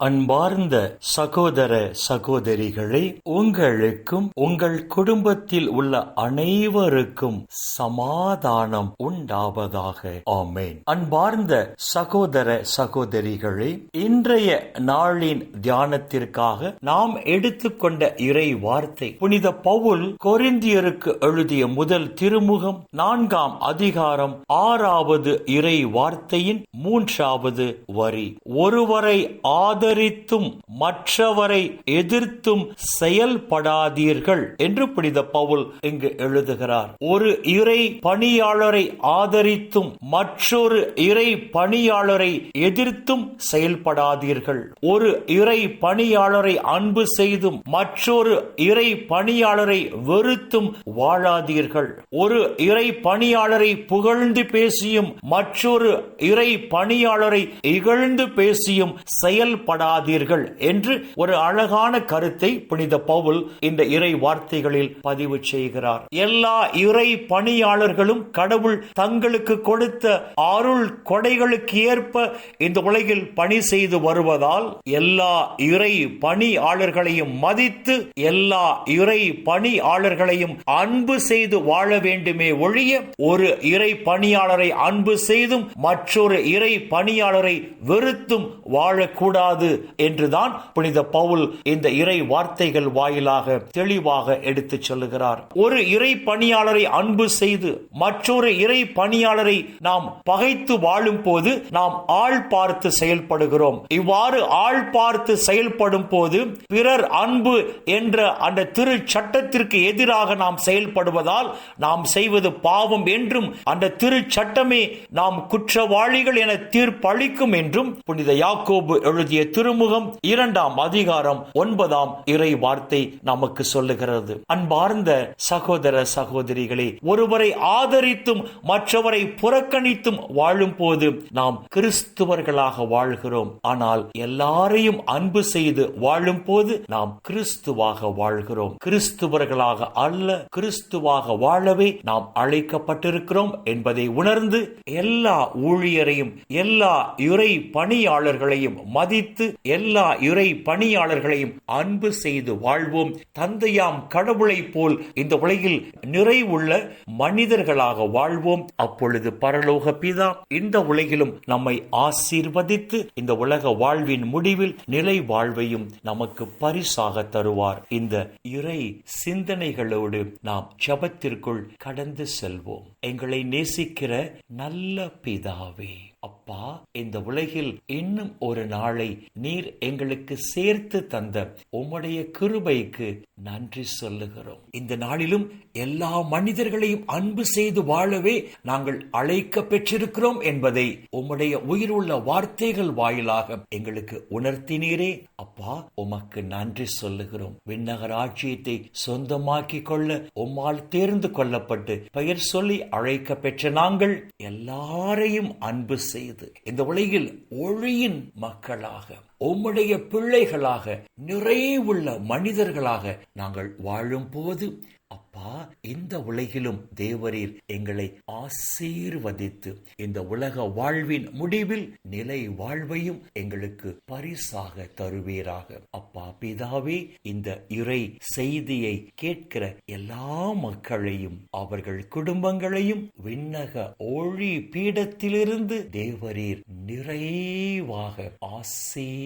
அன்பார்ந்த சகோதர சகோதரிகளே உங்களுக்கும் உங்கள் குடும்பத்தில் உள்ள அனைவருக்கும் சமாதானம் உண்டாவதாக. ஆமேன். அன்பார்ந்த சகோதர சகோதரிகளே இன்றைய நாளின் தியானத்திற்காக நாம் எடுத்துக்கொண்ட இறை வார்த்தை புனித பவுல் கொரிந்தியருக்கு எழுதிய முதல் திருமுகம் நான்காம் அதிகாரம் ஆறாவது இறை வார்த்தையின் மூன்றாவது வரி. ஒருவரை ஆதரித்தும் மற்றவரை எதிர்த்தும் செயல்படாதீர்கள் என்று புனித பவுல் இங்கு எழுதுகிறார். ஒரு இறை பணியாளரை ஆதரித்தும் மற்றொரு இறை பணியாளரை எதிர்த்தும் செயல்படாதீர்கள். ஒரு இறை பணியாளரை அன்பு செய்தும் மற்றொரு இறை பணியாளரை வெறுத்தும் வாழாதீர்கள். ஒரு இறை பணியாளரை புகழ்ந்து பேசியும் மற்றொரு இறை பணியாளரை இகழ்ந்து பேசியும் செயல்பட செயல்படாதீர்கள் என்று ஒரு அழகான கருத்தை புனித பவுல் இந்த இறை வார்த்தைகளில் பதிவு செய்கிறார். எல்லா இறை பணியாளர்களும் கடவுள் தங்களுக்கு கொடுத்த அருள் கொடைகளுக்கு ஏற்ப இந்த உலகில் பணி செய்து வருவதால் எல்லா இறை பணியாளர்களையும் மதித்து எல்லா இறை பணியாளர்களையும் அன்பு செய்து வாழ வேண்டுமே ஒழிய ஒரு இறை பணியாளரை அன்பு செய்தும் மற்றொரு இறை பணியாளரை வெறுத்தும் வாழக்கூடாது என்றுதான் புனித பவுல் இந்த இறை வார்த்தைகள் வாயிலாக தெளிவாக எடுத்துச் சொல்லுகிறார். ஒரு இறை பணியாளரை அன்பு செய்து மற்றொரு இறை பணியாளரை நாம் பகைத்து வாழும் போது நாம் ஆள் பார்த்து செயல்படுகிறோம். இவ்வாறு ஆள் பார்த்து செயல்படும் போது பிறர் அன்பு என்ற அந்த திரு சட்டத்திற்கு எதிராக நாம் செயல்படுவதால் நாம் செய்வது பாவம் என்றும் அந்த திரு சட்டமே நாம் குற்றவாளிகள் என தீர்ப்பளிக்கும் என்றும் புனித யாக்கோபு எழுதிய திருமுகம் இரண்டாம் அதிகாரம் ஒன்பதாம் இறை வார்த்தை நமக்கு சொல்லுகிறது. அன்பார்ந்த சகோதர சகோதரிகளே ஒருவரை ஆதரித்தும் மற்றவரை புறக்கணித்தும் வாழும் போது நாம் கிறிஸ்துவர்களாக வாழ்கிறோம். ஆனால் எல்லாரையும் அன்பு செய்து வாழும் போது நாம் கிறிஸ்துவாக வாழ்கிறோம். கிறிஸ்துவர்களாக அல்ல கிறிஸ்துவாக வாழவே நாம் அழைக்கப்பட்டிருக்கிறோம் என்பதை உணர்ந்து எல்லா ஊழியரையும் எல்லா இறை பணியாளர்களையும் மதித்து எல்லா இறை பணியாளர்களையும் அன்பு செய்து வாழ்வோம். தந்தையாம் கடவுளை போல் இந்த உலகில் நிறைவுள்ள மனிதர்களாக வாழ்வோம். அப்பொழுது பரலோக பிதா இந்த உலகிலும் நம்மை ஆசீர்வதித்து இந்த உலக வாழ்வின் முடிவில் நிலை வாழ்வையும் நமக்கு பரிசாக தருவார். இந்த இறை சிந்தனைகளோடு நாம் ஜபத்திற்குள் கடந்து செல்வோம். எங்களை நேசிக்கிற நல்ல பிதாவே. அப்பா இந்த உலகில் இன்னும் ஒரு நாளை நீர் எங்களுக்கு சேர்த்து தந்த உம்முடைய கிருபைக்கு நன்றி சொல்லுகிறோம். இந்த நாளிலும் எல்லா மனிதர்களையும் அன்பு செய்து வாழவே நாங்கள் அழைக்க பெற்றிருக்கிறோம் என்பதை உம்முடைய உயிருள்ள வார்த்தைகள் வாயிலாக எங்களுக்கு உணர்த்தினீரே. அப்பா உமக்கு நன்றி சொல்லுகிறோம். விண்ணகர் ஆட்சியத்தை சொந்தமாக்கி கொள்ள உம்மால் தேர்ந்து கொள்ளப்பட்டு பெயர் சொல்லி அழைக்க பெற்ற நாங்கள் எல்லாரையும் அன்பு செய்து இந்த உலகில் ஒளியின் மக்களாக உம்முடைய பிள்ளைகளாக நிறைவுள்ள மனிதர்களாக நாங்கள் வாழும் போது அப்பா இந்த உலகிலும் தேவரீர் எங்களை ஆசீர்வதித்து இந்த உலக வாழ்வின் முடிவில் நிலை வாழ்வையும் எங்களுக்கு பரிசாக தருவீராக. அப்பா பிதாவே இந்த இறை செய்தியை கேட்கிற எல்லா மக்களையும் அவர்கள் குடும்பங்களையும் விண்ணக ஒளி பீடத்திலிருந்து தேவரீர் நிறைவாக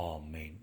ஆமேன்